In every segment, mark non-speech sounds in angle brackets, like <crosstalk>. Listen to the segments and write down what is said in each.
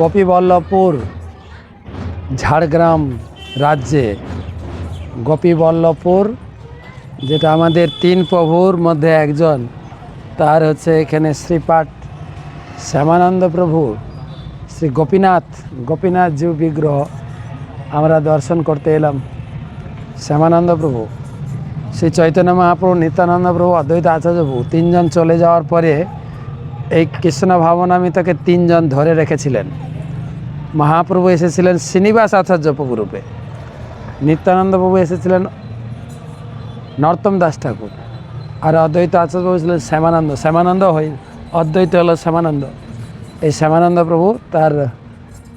গোপীবল্লভপুর, ঝাড়গ্রাম রাজ্যে। গোপীবল্লভপুর, যেটা আমাদের তিন প্রভুর মধ্যে একজন, তার হচ্ছে এখানে শ্রীপাঠ শ্যামানন্দ প্রভু, শ্রী গোপীনাথ গোপীনাথ জিউ বিগ্রহ আমরা দর্শন করতে এলাম। শ্যামানন্দ প্রভু, শ্রী চৈতন্য মহাপ্রভু, নিত্যানন্দ প্রভু, অদ্বৈত আচার্য প্রভু, তিনজন চলে যাওয়ার পরে এই কৃষ্ণ ভাবনামিতকে তিনজন ধরে রেখেছিলেন। মহাপ্রভু এসেছিলেন শ্রীনিবাস আচার্য প্রভু রূপে। নিত্যানন্দ প্রভু এসেছিলেন নর্তম দাস ঠাকুর। আর অদ্বৈত আচার্য প্রভু ছিলেন শ্যামানন্দ। শ্যামানন্দ হই অদ্বৈত হলো শ্যামানন্দ। এই শ্যামানন্দ প্রভু তার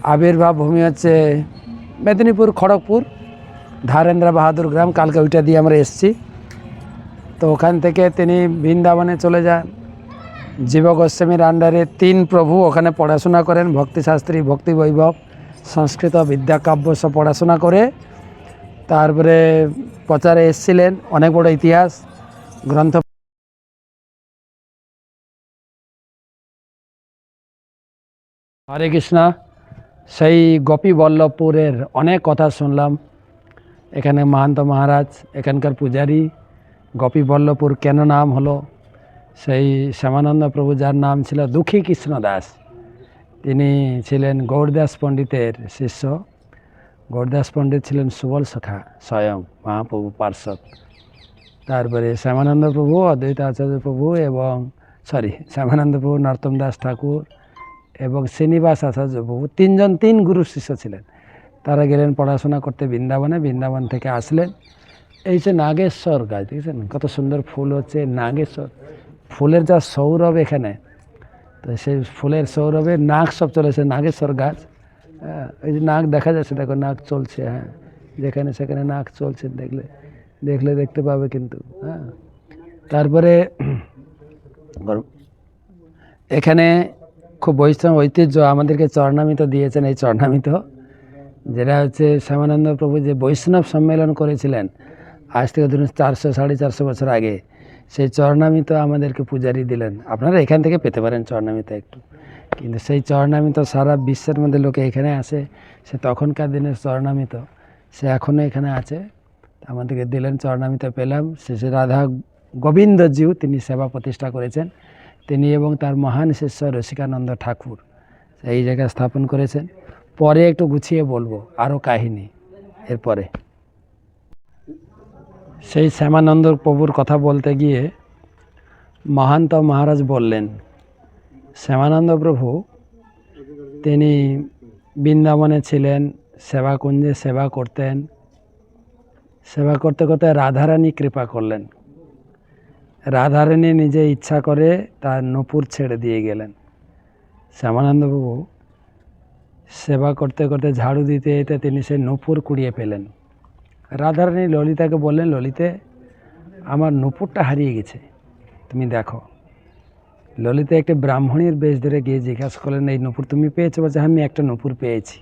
আবির্ভাব ভূমি হচ্ছে মেদিনীপুর, খড়গপুর, ধারেন্দ্র বাহাদুর গ্রাম। কালকে ওইটা দিয়ে আমরা এসেছি। তো ওখান থেকে তিনি বৃন্দাবনে চলে যান। জীব গোস্বামীর আন্ডারে তিন প্রভু ওখানে পড়াশোনা করেন, ভক্তিশাস্ত্রী ভক্তি বৈভব সংস্কৃত বিদ্যা কাব্য সব পড়াশোনা করে। তারপরে প্রচারে এসেছিলেন, অনেক বড় ইতিহাস, গ্রন্থ হরে কৃষ্ণ, সেই গোপী বল্লভপুরের অনেক কথা শুনলাম। এখানে মাহান্ত মহারাজ, এখানকার পূজারী, গোপী বল্লভপুর কেন নাম হলো? সেই শ্যামানন্দ প্রভু যার নাম ছিল দুঃখী কৃষ্ণ দাস, তিনি ছিলেন গৌরদাস পণ্ডিতের শিষ্য। গৌরদাস পণ্ডিত ছিলেন সুবল সখা, স্বয়ং মহাপ্রভু পার্শ্বদ। তারপরে শ্যামানন্দ প্রভু, অদ্বৈত আচার্য প্রভু এবং সরি শ্যামানন্দ প্রভু, নর্তম দাস ঠাকুর এবং শ্রীনিবাস আচার্য প্রভু, তিনজন তিন গুরু শিষ্য ছিলেন। তারা গেলেন পড়াশোনা করতে বৃন্দাবনে, বৃন্দাবন থেকে আসলেন। এই যে নাগেশ্বর গাছ, দেখছেন? কত সুন্দর ফুল হচ্ছে নাগেশ্বর। ফুলের যা সৌরভ এখানে, তো সেই ফুলের সৌরভে নাক সব চলেছে নাগেশ্বর গাছ। হ্যাঁ এই যে নাক দেখা যাচ্ছে, দেখো নাক চলছে হ্যাঁ। যেখানে সেখানে নাক চলছে, দেখলে দেখলে দেখতে পাবে কিন্তু হ্যাঁ। তারপরে এখানে খুব বৈষ্ণব ঐতিহ্য আমাদেরকে চরণামিত দিয়েছেন, এই চরণামিত, যেটা হচ্ছে শ্যামানন্দ প্রভু যে বৈষ্ণব সম্মেলন করেছিলেন, আজ থেকে ধরুন চারশো, সাড়ে চারশো বছর আগে সেই চরণামিত আমাদেরকে পূজারি দিলেন। আপনারা এখান থেকে পেতে পারেন চরণামিত একটু। কিন্তু সেই চরণামিত সারা বিশ্বের মধ্যে লোকে এখানে আসে, সে তখনকার দিনের চরণামিত, সে এখনও এখানে আছে। আমাদেরকে দিলেন চরণামিত, পেলাম। শেষে রাধা গোবিন্দজিউ তিনি সেবা প্রতিষ্ঠা করেছেন। তিনি এবং তার মহান শিষ্য রসিকানন্দ ঠাকুর এই জায়গায় স্থাপন করেছেন। পরে একটু গুছিয়ে বলব, আরও কাহিনী, এরপরে। সেই শ্যামানন্দ প্রভুর কথা বলতে গিয়ে মহান্ত মহারাজ বললেন, শ্যামানন্দ প্রভু, তিনি বৃন্দাবনে ছিলেন সেবাকুঞ্জে সেবা করতেন। সেবা করতে করতে রাধারানী কৃপা করলেন। রাধারানী নিজে ইচ্ছা করে তার নূপুর ছেড়ে দিয়ে গেলেন। শ্যামানন্দবাবু সেবা করতে করতে ঝাড়ু দিতে দিতে তিনি সেই নূপুর কুড়িয়ে পেলেন রাধারানী ললিতাকে বললেন ললিতে আমার নূপুরটা হারিয়ে গেছে। তুমি দেখো ললিতা একটা ব্রাহ্মণীর বেশ ধরে গিয়ে জিজ্ঞাসা করলেন এই নূপুর তুমি পেয়েছ? বলছে "হ্যাঁ, আমি একটা নূপুর পেয়েছি।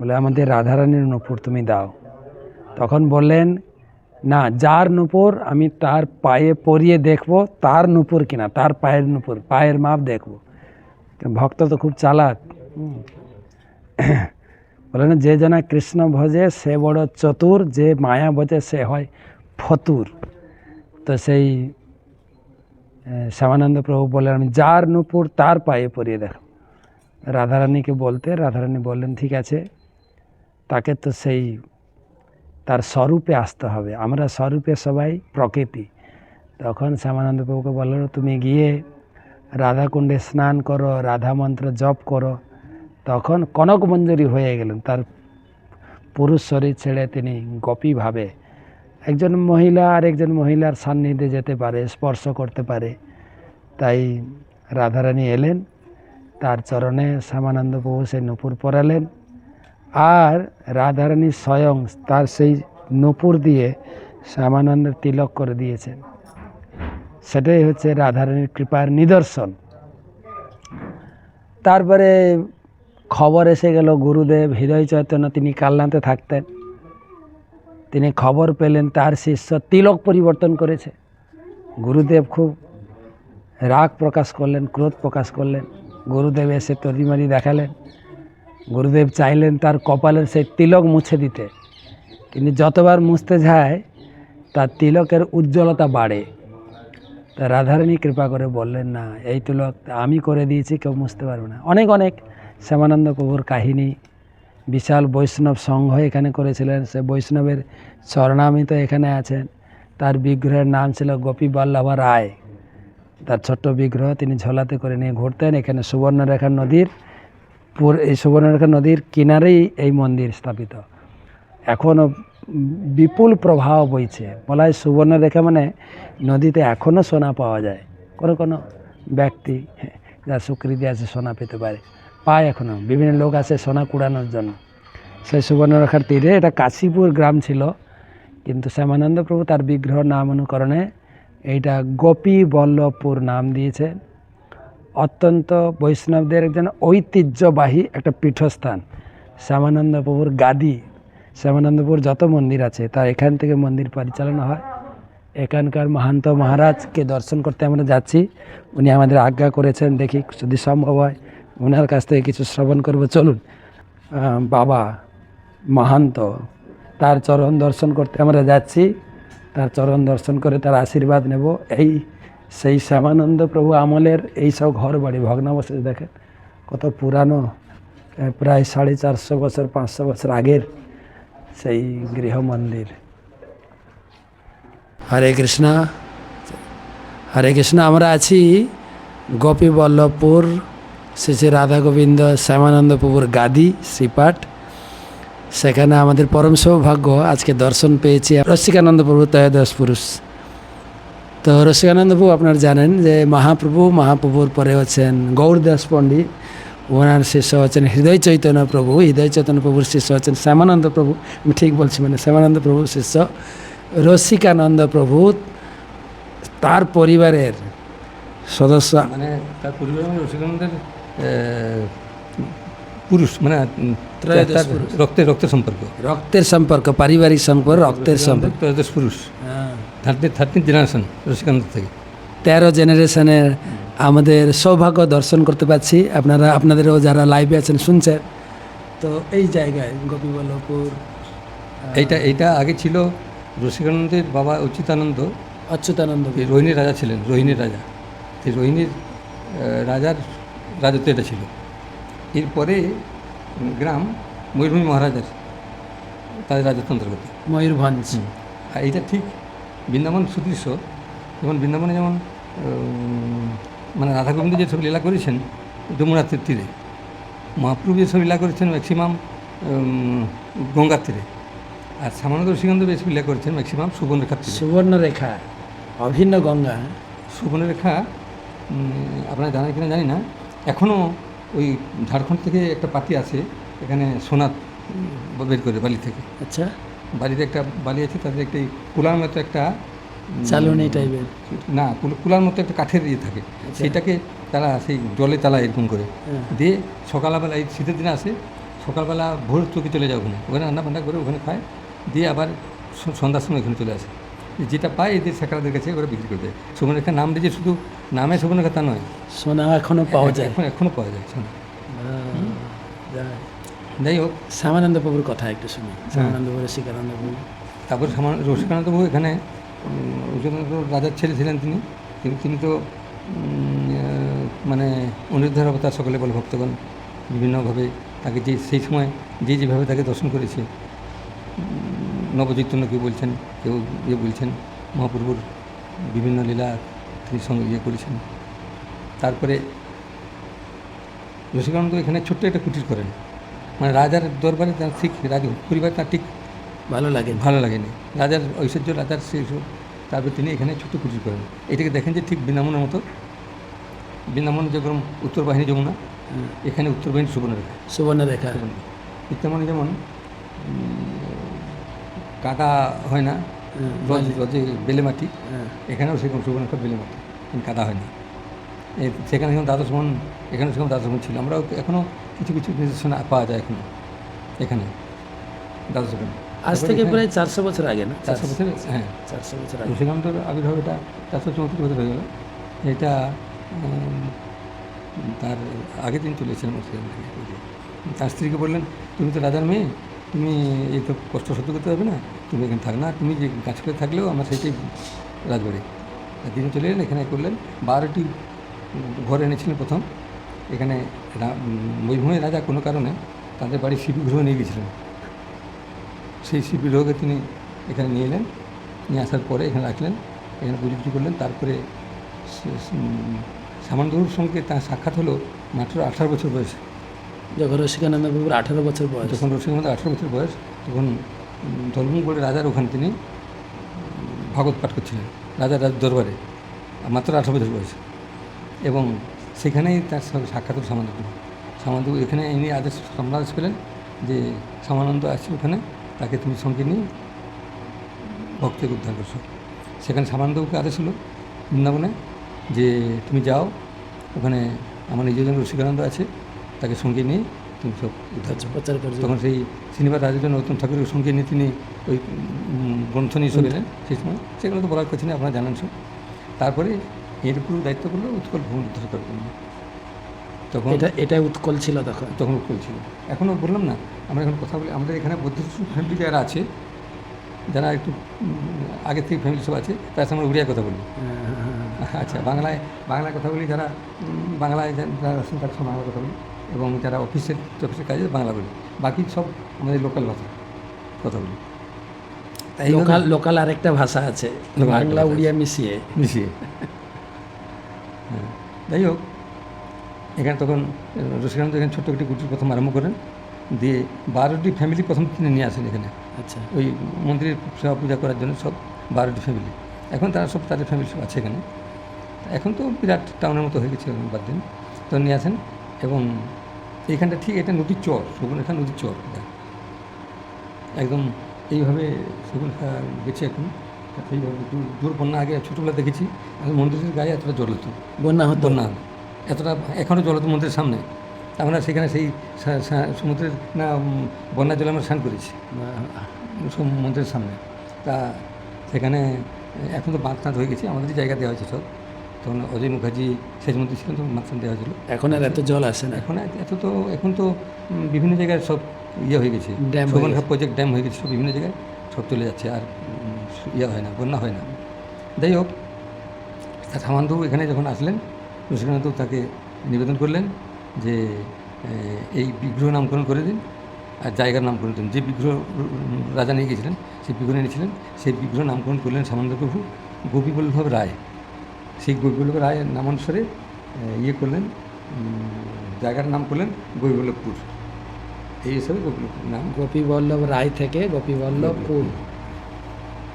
বলে আমাদের রাধারানীর নূপুর তুমি দাও। তখন বললেন না যার নূপুর আমি তার পায়ে পরিয়ে দেখব তার নূপুর কিনা তার পায়ের নূপুর পায়ের মাপ দেখব। ভক্ত তো খুব চালাক। হুম। বলে না, যে জনা কৃষ্ণ ভজে, সে বড় চতুর, যে মায়া ভজে সে হয় ফতুর। তো সেই শ্যামানন্দ প্রভু বললেন, আমি যার নূপুর, তার পায়ে পরিয়ে দেখো। রাধারানীকে বলতে, রাধারানী বললেন, ঠিক আছে, তাকে তো সেই, তার স্বরূপে আসতে হবে। আমরা স্বরূপে সবাই প্রকৃতি। তখন শ্যামানন্দ প্রভুকে বলল, তুমি গিয়ে রাধাকুণ্ডে স্নান করো, রাধা মন্ত্র জপ করো। তখন কনক মঞ্জুরি হয়ে গেলেন। তার পুরুষ শরীর ছেড়ে তিনি গোপীভাবে একজন মহিলা আর একজন মহিলার সান্নিধ্যে যেতে পারে, স্পর্শ করতে পারে। তাই রাধারানী এলেন, তার চরণে শ্যামানন্দ প্রভু সেই নূপুর পরালেন আর রাধারানী স্বয়ং তার সেই নূপুর দিয়ে শ্যামানন্দের তিলক করে দিয়েছেন। সেটাই হচ্ছে রাধারানীর কৃপার নিদর্শন। তারপরে খবর এসে গেল, গুরুদেব হৃদয় চৈতন্য তিনি কালনাতে থাকতেন। তিনি খবর পেলেন, তার শিষ্য তিলক পরিবর্তন করেছে। গুরুদেব খুব রাগ প্রকাশ করলেন, ক্রোধ প্রকাশ করলেন। গুরুদেব এসে তরিমারি দেখালেন। গুরুদেব চাইলেন তার কপালের সেই তিলক মুছে দিতে। কিন্তু যতবার মুছতে যায়, তার তিলকের উজ্জ্বলতা বাড়ে। তা রাধারানী কৃপা করে বললেন, না, এই তিলক আমি করে দিয়েছি, কেউ মুছতে পারবে না। অনেক অনেক শ্যামানন্দ প্রভুর কাহিনী, বিশাল বৈষ্ণব সংঘ এখানে করেছিলেন। সে বৈষ্ণবের চরণামিত এখানে আছেন তার বিগ্রহের নাম ছিল গোপী বল্লভা রায়। তার ছোট্ট বিগ্রহ তিনি ঝোলাতে করে নিয়ে ঘুরতেন এখানে সুবর্ণরেখা নদীর পুর এই সুবর্ণরেখা নদীর কিনারেই এই মন্দির স্থাপিত। এখনও বিপুল প্রভাব বইছে। বলা হয় সুবর্ণরেখা মানে নদীতে এখনও সোনা পাওয়া যায়। কোনো কোনো ব্যক্তি যার সুকৃতি আছে সোনা পেতে পারে। পায় এখনও বিভিন্ন লোক আছে সোনা কুড়ানোর জন্য। সেই সুবর্ণরেখার তীরে এটা কাশীপুর গ্রাম ছিল, কিন্তু শ্যামানন্দ প্রভু তার বিগ্রহ নাম অনুকরণে এইটা গোপী বল্লভপুর নাম দিয়েছে। অত্যন্ত বৈষ্ণবদের একজন ঐতিহ্যবাহী একটা পীঠস্থান, শ্যামানন্দ প্রভুর গাদি। শ্যামানন্দপুর যত মন্দির আছে, তার এখান থেকে মন্দির পরিচালনা হয়। এখানকার মাহান্ত মহারাজকে দর্শন করতে আমরা যাচ্ছি। উনি আমাদের আজ্ঞা করেছেন, দেখি যদি সম্ভব হয়। ওনার কাছ থেকে কিছু শ্রবণ করব। চলুন বাবা মাহান্ত, তার চরণ দর্শন করতে আমরা যাচ্ছি। তার চরণ দর্শন করে তার আশীর্বাদ নেব। এই, সেই শ্যামানন্দ প্রভু আমলের এই সব ঘর বাড়ি, ভগ্নাবশেষ দেখেন, কত পুরানো প্রায় সাড়ে চারশো বছর, পাঁচশো বছর আগের সেই গৃহ মন্দির। হরে কৃষ্ণ হরে কৃষ্ণ, আমরা আছি গোপী বল্লভপুর শ্রী শ্রী রাধা গোবিন্দ শ্যামানন্দ প্রভুর গাদি শ্রীপাঠ। সেখানে আমাদের পরম সৌভাগ্য, আজকে দর্শন পেয়েছি রসিকানন্দ প্রভু ত্রয়োদশ পুরুষ। তো রসিকানন্দ প্রভু আপনারা জানেন যে মহাপ্রভু মহাপ্রভুর পরে হচ্ছেন গৌরদাস পণ্ডিত। ওনার শিষ্য হচ্ছেন হৃদয় চৈতন্য প্রভু, হৃদয় চৈতন্য প্রভুর শিষ্য হচ্ছেন শ্যামানন্দ প্রভু। আমি ঠিক বলছি মানে শ্যামানন্দ প্রভুর শিষ্য। রসিকানন্দ প্রভু তার পরিবারের সদস্য। মানে তার পরিবার রসিকানন্দের পুরুষ মানে। রক্তের রক্তের সম্পর্ক। রক্তের সম্পর্ক পারিবারিক সম্পর্ক রক্তের সম্পর্ক ত্রয়োদশ পুরুষ। থার্টি থার্টিন জেনারেশন রসিকানন্দ থেকে। তেরো জেনারেশনের আমাদের সৌভাগ্য দর্শন করতে পারছি। আপনারা আপনাদেরও যারা লাইভে আছেন শুনছেন। তো এই জায়গায় গোপীবল্লভপুর এইটা এইটা আগে ছিল রসিকানন্দের বাবা অচ্যুতানন্দ। অচ্যুতানন্দ। এই রোহিণীর রাজা ছিলেন রোহিণীর রাজা। রোহিণীর রাজার রাজত্ব এটা ছিল। এরপরে গ্রাম ময়ূরভূমি মহারাজার তাদের রাজত্ব অন্তর্গত। ময়ূরভঞ্জ। আর এইটা ঠিক বৃন্দাবন সুদৃশ্য যেমন বৃন্দাবনে যেমন মানে রাধা গোবিন্দ যেসব লীলা করেছেন যমুনার তীরে মহাপ্রভু যেসব লীলা করেছেন ম্যাক্সিমাম গঙ্গার তীরে আর সামান্য রসিকান্ত বেশ লীলা করেছেন ম্যাক্সিমাম সুবর্ণরেখার তীরে। সুবর্ণরেখা অভিন্ন গঙ্গা। সুবর্ণরেখা আপনারা জানেন কিনা জানি না এখনও ওই ঝাড়খণ্ড থেকে একটা পার্টি আছে এখানে সোনা বের করে বালি থেকে। আচ্ছা। বালিতে একটা বালি আছে তাদের একটা কুলার মতো একটা চালুনি টাইপের। না কুল- কুলার মতো একটা কাঠের ইয়ে থাকে। সেইটাকে তারা সেই জলে তালা এরকম করে। হ্যাঁ। দিয়ে সকালবেলা এই শীতের দিনে আসে সকালবেলা ভোর চোখে চলে যায় ওখানে। ওখানে রান্না বান্না করে ওখানে খায় দিয়ে আবার সন্ধ্যার সময় এখানে চলে আসে। যেটা পায় এদের সেকারাদের কাছে ওরা বিক্রি করে দেয়। সুবর্ণরেখা নাম দিয়েছে শুধু নামে সুবর্ণরেখা তা নয়। সোনা এখনও পাওয়া যায়। এখন এখনও পাওয়া যায় সোনা। যাই হোক। শ্যামানন্দ প্রভুর কথা একটু শুনি। শ্যামানন্দ প্রভু রসিকানন্দ প্রভু তারপর রসিকানন্দ বাবু এখানে রাজার ছেলে ছিলেন তিনি। কিন্তু তিনি তো মানে অনির্ধার অবতার সকলে বলে ভক্তগণ বিভিন্নভাবে তাকে যে সেই সময় যে যেভাবে তাকে দর্শন করেছে নবচৈতন্য কেউ বলছেন কেউ ইয়ে বলছেন মহাপ্রভুর বিভিন্ন লীলা তিনি সঙ্গে ইয়ে করেছেন। তারপরে রসিকানন্দ এখানে ছোট্ট একটা কুটির করেন। মানে রাজার দরবারে তার ঠিক রাজ পরিবার তার ঠিক ভালো লাগে ভালো লাগেনি। রাজার ঐশ্বর্য রাজার সেই সব তারপর তিনি এখানে ছোট্ট কুটির করেন। এটাকে দেখেন যে ঠিক বৃন্দাবনের মতো। বৃন্দাবন যেরকম উত্তর বাহিনী যমুনা এখানে উত্তর বাহিনী সুবর্ণরেখা। সুবর্ণরেখা। বৃন্দাবনে যেমন কাদা হয় না হুম, রজ রজে বেলে মাটি হ্যাঁ। এখানেও সেরকম সুবর্ণরেখা বেলে মাটি কিন্তু কাদা হয় না। সেখানে যেমন দ্বাদশ মন এখানে সেরকম দ্বাদশ মন ছিল। আমরাও এখনও কিছু কিছু নির্দেশনা পাওয়া যায় এখনও এখানে দ্বাদশ মন আজ থেকে প্রায় চারশো বছর আগে না? চারশো বছর হ্যাঁ। চারশো বছর আগে। রসিকান্তর আবির্ভাব এটা চারশো চৌত্রিশ বছর হয়ে গেল। এটা তার আগের দিন চলেছিলাম তার স্ত্রীকে বললেন তুমি তো রাজার মেয়ে তুমি এই তো কষ্ট সহ্য করতে পারবে না তুমি এখানে থাক না তুমি যে কাজ করে থাকলেও আমার সেটাই রাজবাড়ি। তিনি চলে এলেন এখানে করলেন। বারোটি ঘর এনেছিলেন প্রথম। এখানে রা- উম, রাজা কোনো কারণে তাদের বাড়ি শিবিগ্রহ নিয়ে গেছিলেন সেই শিবিগ্রহকে তিনি এখানে নিয়ে এলেন। নিয়ে আসার পরে এখানে রাখলেন। এখানে পুজো টুজো করলেন। তারপরে সামান্যর সঙ্গে তার সাক্ষাৎ হলো মাত্র আঠারো বছর বয়সে। যখন রসিকানন্দ বাবুর আঠারো বছর বয়স। যখন রসিকমন্দ আঠারো বছর বয়স, তখন ধর্মগড়ে রাজার ওখানে তিনি ভাগবত পাঠ করছিলেন, রাজার রাজ দরবারে, মাত্র আঠারো বছর বয়স। এবং সেখানেই তার সঙ্গে সাক্ষাৎ সামান্ত সামান্ত এখানে ইনি আদেশ সম্রাদেশ পেলেন যে সামানন্দ আছে ওখানে, তাকে তুমি সঙ্গে নিয়ে ভক্তকে উদ্ধার করছ। সেখানে সামানন্দকে আদেশ হলো বৃন্দাবনে যে, তুমি যাও, ওখানে আমার নিজের জন্য রসিকানন্দ আছে তাকে সঙ্গে নিয়ে তুমি সব উদ্ধার তখন সেই শ্রীনিবাস রাজেন্দ্র নতুন ঠাকুরের সঙ্গে নিয়ে তিনি ওই গ্রন্থ নিয়ে চলে এলেন। সেই সময় সেগুলো তো বলার কথা নেই আপনারা জানেন সব। তারপরে এর পুরো দায়িত্ব করল উৎকল ভ্রমণ উদ্ধার করার জন্য। তখন এটা এটা উৎকল ছিল তখন? তখন উৎকল ছিল। এখনও বললাম না আমরা এখন কথা বলি আমাদের এখানে বৌদ্ধিস্ট ফ্যামিলি যারা আছে যারা একটু আগের থেকে ফ্যামিলি সব আছে তার সঙ্গে উড়িয়া কথা বলি। আচ্ছা বাংলায় বাংলায় কথা বলি যারা বাংলায় যারা আছেন তার সঙ্গে বাংলা কথা বলি। এবং যারা অফিসের অফিসের কাজে বাংলা বলি বাকি সব আমাদের লোকাল ভাষা কথা বলি তাই লোকাল লোকাল আরেকটা ভাষা আছে বাংলা উড়িয়া মিশিয়ে। মিশিয়ে। হ্যাঁ যাই হোক এখানে তখন রসিকান্ত এখানে ছোট্ট একটি কুটির প্রথম আরম্ভ করেন। দিয়ে বারোটি ফ্যামিলি প্রথম তিনি নিয়ে আসেন এখানে। আচ্ছা। ওই মন্দিরের সেবা পূজা করার জন্য সব বারোটি ফ্যামিলি এখন তারা সব তাদের ফ্যামিলি সব আছে এখানে। এখন তো বিরাট টাউনের মতো হয়ে গেছে বাদ দিন। তো নিয়ে আসেন এবং এইখানটা ঠিক এটা নদীর চর সুবর্ণরেখা নদীর চর একদম এইভাবে সুবর্ণরেখা গেছে এখন। এইভাবে দূর দূর বন্যা আগে ছোটোবেলা দেখেছি মন্দিরের গায়ে এতটা জল হতো। বন্যা হতো। বন্যা এতটা এখনও জল হতো মন্দিরের সামনে। আমরা সেখানে সেই সমুদ্রের না বন্যার জলে আমরা স্নান করেছি। সব মন্দিরের সামনে। তা সেখানে এখন তো বাঁধ টাঁধ হয়ে গেছে আমাদের জায়গা দেওয়া হয়েছে সব। তখন অজয় মুখার্জি শেষ মন্ত্রী ছিলেন তখন মাঝখান দেওয়া হয়েছিল। এখন আর এত জল আসে না। এখন এত তো এখন তো বিভিন্ন জায়গায় সব ইয়ে হয়ে গেছে। ড্যাম হয়ে প্রজেক্ট ড্যাম হয়ে গেছে সব বিভিন্ন জায়গায় সব চলে যাচ্ছে আর ইয়ে হয় না বন্যা হয় না। যাই হোক সামান্তবাবু এখানে যখন আসলেন রসিকান্ত তাকে নিবেদন করলেন যে এই বিগ্রহ নামকরণ করে দিন আর জায়গার নামকরণ দিন যে বিগ্রহ রাজা নিয়ে গেছিলেন সেই বিগ্রহ এনেছিলেন সেই বিগ্রহ নামকরণ করলেন সামন্তপ্রভু গোপীবল্লভ রায়। সেই গোপীবল্লভ রায় নামানুসারে ইয়ে করলেন জায়গার নাম করলেন গোপীবল্লভপুর এই হিসাবে গোপীবল্লভপুর নাম। গোপী বল্লভ রায় থেকে গোপী বল্লভপুর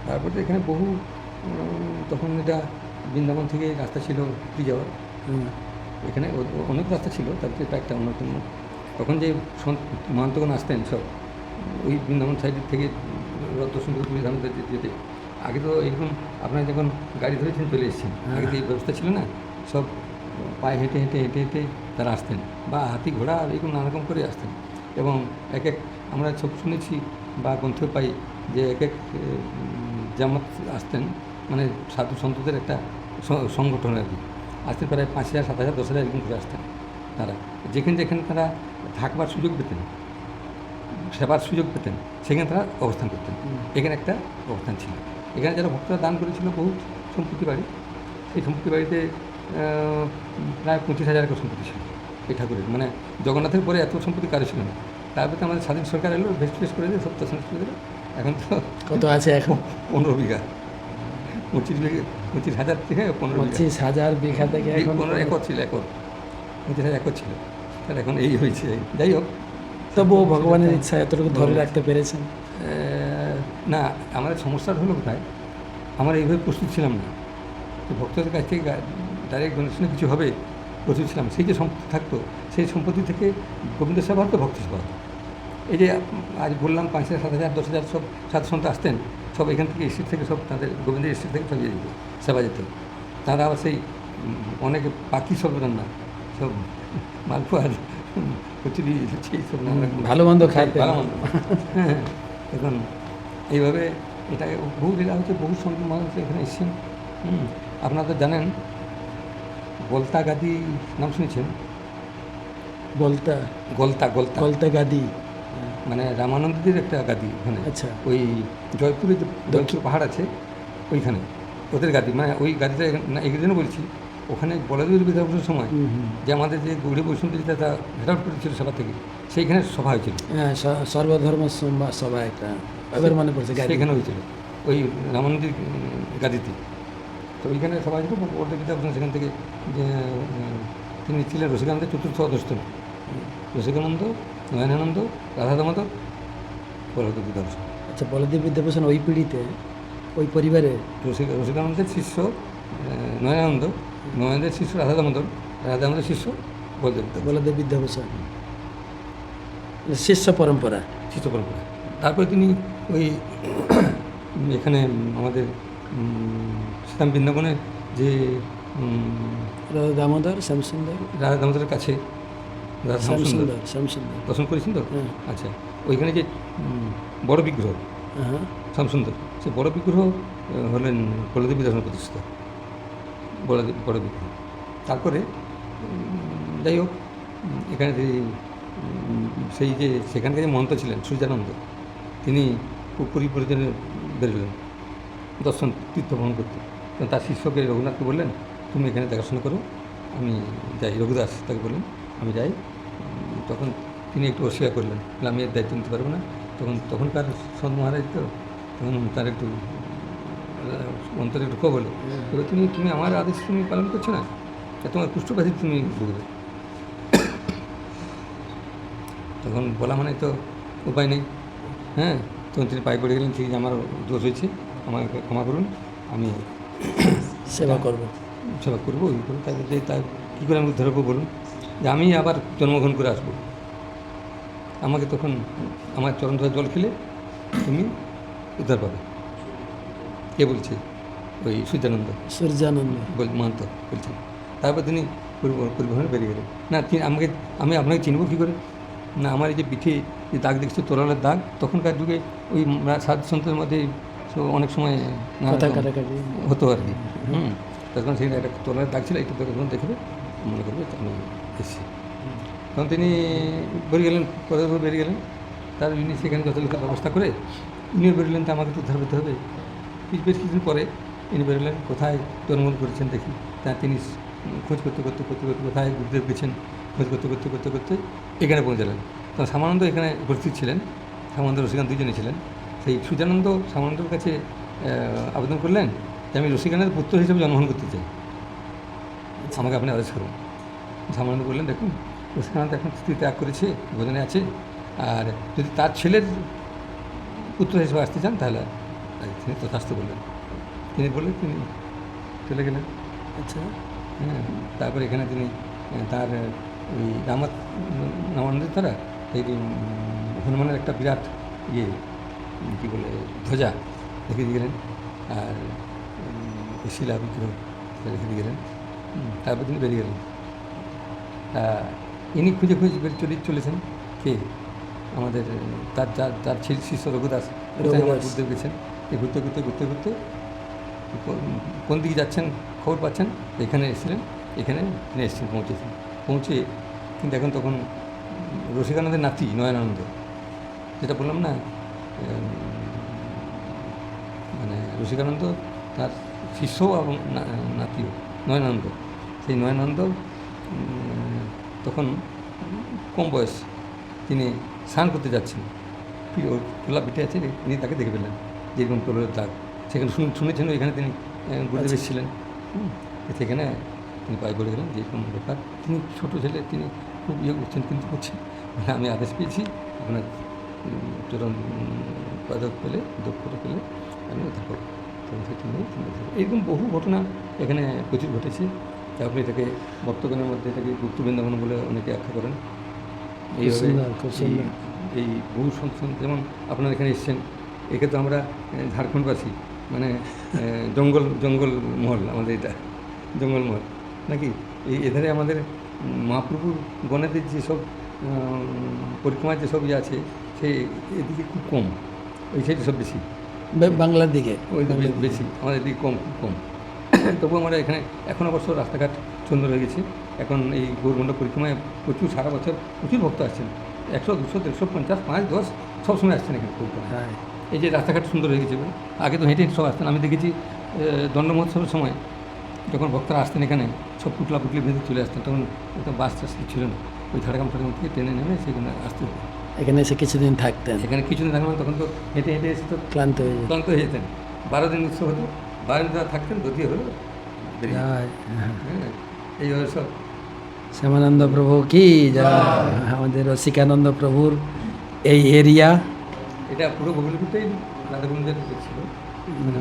তারপরে তো এখানে বহু তখন এটা বৃন্দাবন থেকে রাস্তা ছিল পুরী যাওয়ার এখানে অনেক রাস্তা ছিল তার ভিতরে এটা একটা অন্যতম। তখন যে সন্ত মহান্তগণ আসতেন সব ওই বৃন্দাবন সাইড থেকে দর্শন করে পুরী যেতে যেতে আগে তো এরকম আপনারা যখন গাড়ি ধরেছেন চলে এসেছেন আগে তো এই ব্যবস্থা ছিল না? সব পায়ে হেঁটে হেঁটে হেঁটে হেঁটে তারা আসতেন বা হাতি ঘোড়া এরকম নানা রকম করে আসতেন। এবং এক এক আমরা সব শুনেছি বা গ্রন্থ পাই যে এক এক জামাত আসতেন মানে সাধু সন্তদের একটা সংগঠন আর কি। আসতে প্রায় পাঁচ হাজার সাত হাজার দশ হাজার এরকম করে আসতেন তারা। যেখানে যেখানে তারা থাকবার সুযোগ পেতেন সেবার সুযোগ পেতেন সেখানে তারা অবস্থান করতেন। এখানে একটা অবস্থান ছিল। এখানে যারা ভক্তরা দান করেছিল বহু সম্পত্তি বাড়ি সেই সম্পত্তি বাড়িতে প্রায় পঁচিশ হাজার একর সম্পত্তি ছিল এই ঠাকুরের। মানে জগন্নাথের পরে এত সম্পত্তি কারও ছিল না। তারপরে তো আমাদের স্বাধীন সরকার এলো ভেস্ট ভেস্ট করে দিয়ে সব করে দিল। এখন তো কত আছে এখন? পনেরো বিঘা। পঁচিশ বিঘা পঁচিশ হাজার থেকে পনেরো পঁচিশ হাজার বিঘা থেকে এখন পনেরো একর ছিল একর। পঁচিশ হাজার একর ছিল। তাহলে এখন এই হয়েছে। যাই হোক। তবুও ভগবানের ইচ্ছা এতটুকু ধরে রাখতে পেরেছেন। না আমাদের সমস্যাটা হলো কোথায়? আমরা এইভাবে প্রস্তুত ছিলাম না। তো ভক্তদের কাছ থেকে ডাইরেক্ট ডোনেশনে কিছু হবে প্রস্তুত ছিলাম। সেই যে সম্পত্তি থাকতো সেই সম্পত্তি থেকে গোবিন্দ সেবা হতো ভক্ত হতো। এই যে আজ বললাম পাঁচ হাজার সাত হাজার দশ হাজার সব সাত সন্ত আসতেন সব এখান থেকে স্ট্রিট থেকে সব তাদের গোবিন্দের স্ট্রিট থেকে সব ইয়ে দিত সেবা যেত তারা আবার সেই অনেকে পাখি সব রান্না সব মালপোয়া কচুরি সেই সব ভালো মন্দ খায় ভালো মন্দ। হ্যাঁ। এখন এইভাবে এটা বহু লীলা হচ্ছে বহু সংখ্যক মানুষ এখানে এসেছেন হুম, আপনারা তো জানেন গলতা গাদি নাম শুনেছেন? গলতা। গলতা গলতা। গলতা গাদি। মানে রামানন্দের একটা গাদি ওখানে। আচ্ছা। ওই জয়পুরে যে জয়পুর পাহাড় আছে ওইখানে। ওদের গাদি মানে ওই গাদিটা এই জন্য বলছি। ওখানে বলাদেবীর বিধাপুরের সময় যে আমাদের যে গৌরী বৈষ্ণব তা হেরাউট করেছিল সভা থেকে সেইখানে সভা হয়েছিল। হ্যাঁ সর্বধর্ম সভা- একটা এবার মনে পড়ছে সেখানে হয়েছিল ওই রামানন্দের উম, গাদিতে তো ওইখানে সভা হয়েছিল বড় বিদ্যাভূষণ সেখান থেকে যে তিনি ছিলেন রসিকানন্দের চতুর্থ অধস্থ রসিকানন্দ নয়নানন্দ রাধা দামোদর বলহত বিদ্যাভূষণ আচ্ছা বলদেব বিদ্যাভূষণ ওই পিড়িতে ওই পরিবারে রসিক রসিকানন্দের শিষ্য নয়নানন্দ নয়নানন্দের শিষ্য রাধা দামোদর রাধা দামোদর শিষ্য বলদেব বলদেব বিদ্যাভূষণ। শিষ্য পরম্পরা। শিষ্য পরম্পরা। তারপরে তিনি ওই এখানে আমাদের শ্রীরাম বৃন্দাবনের যে রাধা দামোদর শ্যামসুন্দর। রাধা দামোদরের কাছে শ্যামসুন্দর। শ্যামসুন্দর দর্শন করেছেন তো? হ্যাঁ। আচ্ছা ওইখানে যে বড় বিগ্রহ হ্যাঁ। শ্যামসুন্দর সে বড় বিগ্রহ হলেন বলদেবী দর্শন প্রতিষ্ঠিত। বড় বড় বিগ্রহ তারপরে যাই হোক এখানে সেই যে সেখানকার যে মহন্ত ছিলেন সূর্যানন্দ তিনি খুব পরিপরিজনে বেরোলেন দর্শন তীর্থ ভ্রমণ করতে তার শিষ্যকে রঘুনাথকে বললেন তুমি এখানে দেখাশোনা করো আমি যাই। রঘুদাস তাকে বললেন আমি যাই। তখন তিনি একটু অস্বীকার করলেন বলে, আমি এর দায়িত্ব নিতে পারব না। তখন তখনকার সন্ত মহারাজ তো তখন তার একটু অন্তরে একটু ক্ষোভ হলো। তবে তুমি তুমি আমার আদেশ তুমি পালন করছ না? তোমার কুষ্ঠব্যাধি তুমি ভুগবে তখন বলা মানে তো উপায় নেই। হ্যাঁ তখন তিনি পায়ে পড়ে গেলেন ঠিক আমার দোষ হয়েছে। আমাকে ক্ষমা করুন। আমি সেবা করব। সেবা করব ওই করব তাই যে তাই কী করে আমি উদ্ধার হব বলুন? যে আমি আবার জন্মগ্রহণ করে আসব। আমাকে তখন আমার চরণ ধরে জল খেলে তুমি উদ্ধার পাবে। কে বলছে? ওই সূর্যানন্দ। সূর্যানন্দ। বল মানত বলছেন তারপর তিনি পরিবহন বেরিয়ে গেলেন। না তিনি আমাকে আমি আপনাকে চিনব কী করে? না আমার এই যে পিঠে যে দাগ দেখছি তোরালের দাগ তখনকার যুগে ওই সাধু সন্তের মধ্যে অনেক সময় হতো আর কি। হুম। তখন সেখানে একটা তোলার দাগ ছিল একটু তখন দেখবে মনে করবে আমি এসেছি। তখন তিনি বেরিয়ে গেলেন পরে বেরিয়ে গেলেন। তার ইনি সেখানে যত ব্যবস্থা করে ইনিও বেরোলেন তো আমাকে তো উদ্ধার করতে হবে। বেশ কিছুদিন পরে ইনি বেরোলেন। কোথায় জন্মগ্রহণ করেছেন দেখি। তা তিনি খোঁজ করতে করতে করতে করতে কোথায় গুরুদেব গেছেন, খোঁজ করতে করতে করতে করতে এখানে পৌঁছালেন তখন শ্যামানন্দ এখানে উপস্থিত ছিলেন। শ্যামানন্দ রসিকান্ত দুজনে ছিলেন। সেই সুজানন্দ সামানন্দর কাছে আবেদন করলেন যে আমি রসিকানন্দের পুত্র হিসেবে জন্মগ্রহণ করতে চাই। আমাকে আপনি আদেশ করুন। শ্যামানন্দ বললেন, দেখুন রসিকানন্দ এখন স্ত্রী ত্যাগ করেছে, ভোজনে আছে। আর যদি তার ছেলের পুত্র হিসেবে আসতে চান তাহলে তিনি তথাস্ত বললেন। তিনি বললেন তিনি চলে গেলেন। আচ্ছা। হ্যাঁ তারপরে এখানে তিনি তার ওই রামাত রামানন্দের তারা এই হনুমানের একটা বিরাট ইয়ে কী বলে ধ্বজা রেখে দিয়ে গেলেন। আর শিলা বিগ্রহ রেখে দিয়ে গেলেন। তারপর তিনি বেরিয়ে গেলেন। তা ইনি খুঁজে খুঁজে বের চলে চলেছেন কে? আমাদের তার যার ছিল শিষ্য রঘুদাস। গেছেন। ঘুরতে ঘুরতে ঘুরতে ঘুরতে কোন- দিকে যাচ্ছেন, খবর পাচ্ছেন? এখানে এসেছিলেন, এখানে তিনি এসেছেন, পৌঁছেছেন। পৌঁছে কিন্তু এখন তখন রসিকানন্দের নাতি নয়নানন্দ যেটা বললাম না মানে রসিকানন্দ তার শিষ্য এবং নাতিও নয়নানন্দ সেই নয়নানন্দ তখন কম বয়স, তিনি স্নান করতে যাচ্ছেন। ওর খোলা পিঠে আছে তিনি তাকে দেখে পেলেন যেরকম তোলের দাগ সেখানে শুনে শুনেছেন এখানে তিনি আহ, গুরুদেব এসেছিলেন। সেখানে তিনি পায়ে পড়ে গেলেন যেরকম ব্যাপার। তিনি ছোটো ছেলে তিনি খুব ইয়ে করছেন কিন্তু করছেন মানে আমি আদেশ পেয়েছি আপনার চরণ পদক পেলে দক্ষ পেলে আমি করলেন। এরকম বহু ঘটনা এখানে প্রচুর ঘটেছে। তারপরে এটাকে বক্তগণের মধ্যে এটাকে গুপ্ত বৃন্দাবন বলে অনেকে আখ্যা করেন। এইভাবে এই- এই বহু সংস্থান যেমন আপনারা এখানে এসছেন একে তো আমরা ঝাড়খণ্ডবাসী মানে জঙ্গল জঙ্গল মহল আমাদের এটা জঙ্গল মহল নাকি? এই এধারে আমাদের মহাপ্রভুর গণেদের যেসব পরিক্রমার যেসব ইয়ে আছে সেই এদিকে খুব কম ওই সাইডে সব বেশি। বাংলার দিকে। ওই বেশি আমাদের দিকে কম খুব কম। <coughs> তবু আমরা এখানে এখন অবশ্য রাস্তাঘাট সুন্দর হয়ে গেছে এখন এই গৌরমণ্ড পরিক্রমায় প্রচুর সারা বছর প্রচুর ভক্ত আসছেন। একশো দুশো দেড়শো পঞ্চাশ পাঁচ দশ সব সময় আসছেন এখানে। পরিক্রমায় হ্যাঁ। এই যে রাস্তাঘাট সুন্দর হয়ে গেছে আগে তো হেঁটে হেঁটে সব আসতেন। আমি দেখেছি দণ্ড মহোৎসবের সময় যখন ভক্তরা আসতেন এখানে সব পুটলা পুটলি বেঁধে চলে আসতেন তখন বাস টাস ছিল না। ওই ঝাড়গ্রাম ফাড়গ্রাম থেকে ট্রেনে নেমে সেখানে আসতে হতো। এখানে এসে কিছুদিন থাকতেন। এখানে কিছুদিন থাকলাম তখন তো হেঁটে হেঁটে এসে তো ক্লান্ত হয়ে। ক্লান্ত হয়ে যেতেন। বারো দিন উৎসব হতো। বারো দিন যারা থাকতেন দধি হলো। হ্যাঁ। হ্যাঁ, এইভাবে সব। শ্যামানন্দ প্রভু কি যা আমাদের রসিকানন্দ প্রভুর এই এরিয়া। এটা পুরো গোবিন্দপুরটাই রাধাকুণ্ডের ছিল মানে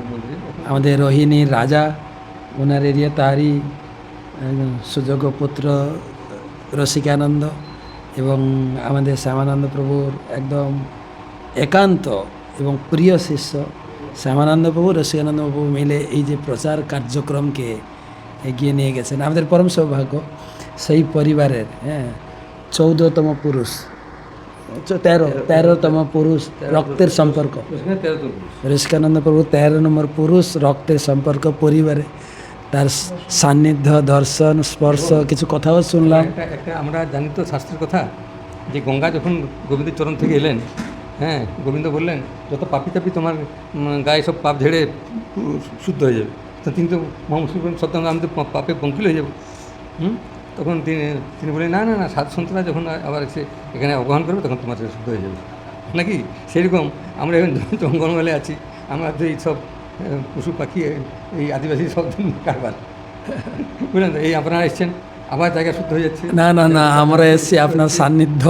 আমাদের রোহিণী রাজা, ওনার এরিয়া তারই সুযোগ্য পুত্র রসিকানন্দ এবং আমাদের শ্যামানন্দ প্রভুর একদম একান্ত এবং প্রিয় শিষ্য শ্যামানন্দ প্রভু, রসিকানন্দ প্রভু মিলে এই যে প্রচার কার্যক্রমকে এগিয়ে নিয়ে গেছেন। আমাদের পরম সৌভাগ্য, সেই পরিবারের হ্যাঁ চৌদ্দতম পুরুষ তেরো তেরোতম পুরুষ, রক্তের সম্পর্ক। ঋষিকানন্দ প্রভু তেরো নম্বর পুরুষ, রক্তের সম্পর্ক, পরিবারে তার সান্নিধ্য, দর্শন, স্পর্শ, কিছু কথাও শুনলাম। আমরা জানি তো শাস্ত্রের কথা, যে গঙ্গা যখন গোবিন্দের চরণ থেকে এলেন হ্যাঁ গোবিন্দ বললেন, যত পাপি তাপি তোমার গায়ে সব পাপ ঝেড়ে শুদ্ধ হয়ে যাবে। তিনি তো বললেন সত্য আমি তো পাপে বঙ্কিল হয়ে যাব। হুম? তখন তিনি তিনি বলেন না না না সাধু সন্তরা যখন আবার এসে এখানে অবগাহন করবে তখন তোমার শুদ্ধ হয়ে যাবে। নাকি? সেরকম আমরা এখন জঙ্গলমহলে আছি আমরা তো এই সব পশু পাখি এই আদিবাসী সব কারবার। বুঝলেন তো? এই আপনারা এসছেন আবার জায়গা শুদ্ধ হয়ে যাচ্ছে। না না না আমরা এসছি আপনার সান্নিধ্য?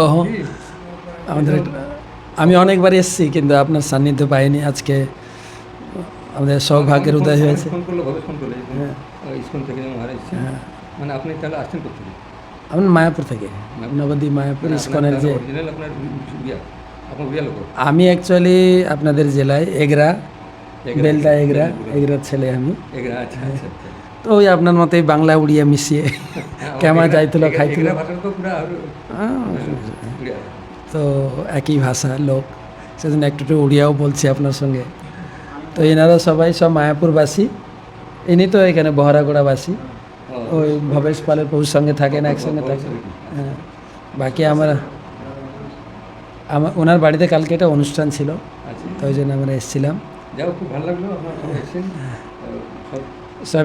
আমাদের আমি অনেকবার এসছি কিন্তু আপনার সান্নিধ্য পাইনি আজকে। আমাদের সৌভাগ্যের উদয় হয়েছে। ফোন করল ফোন করল স্কুল থেকে এসছেন। মানে আপনি তাহলে আসছেন করতে আমরা মায়াপুর থেকে নবদ্বীপ মায়াপুর ইস্কনের যে আমি অ্যাকচুয়ালি আপনাদের জেলায় এগরা এগরা। বেলদা এগরা এগরার ছেলে আমি। আচ্ছা আচ্ছা আচ্ছা। তো ওই আপনার মতোই বাংলা উড়িয়া মিশিয়ে কেমন যাইছিল খাইছিল তো হ্যাঁ, একই ভাষা লোক। সেজন্য একটু একটু উড়িয়াও বলছি আপনার সঙ্গে। তো এনারা সবাই সব মায়াপুরবাসী। ইনি তো এখানে বহরাগোড়াবাসী। ওই ভবেশ পালের প্রভুর সঙ্গে থাকেন একসঙ্গে থাকেন। হ্যাঁ। বাকি আমরা আমার ওনার বাড়িতে কালকে একটা অনুষ্ঠান ছিল। তাই তো ওই জন্য আমরা এসেছিলাম। যাও খুব ভালো লাগল সব সব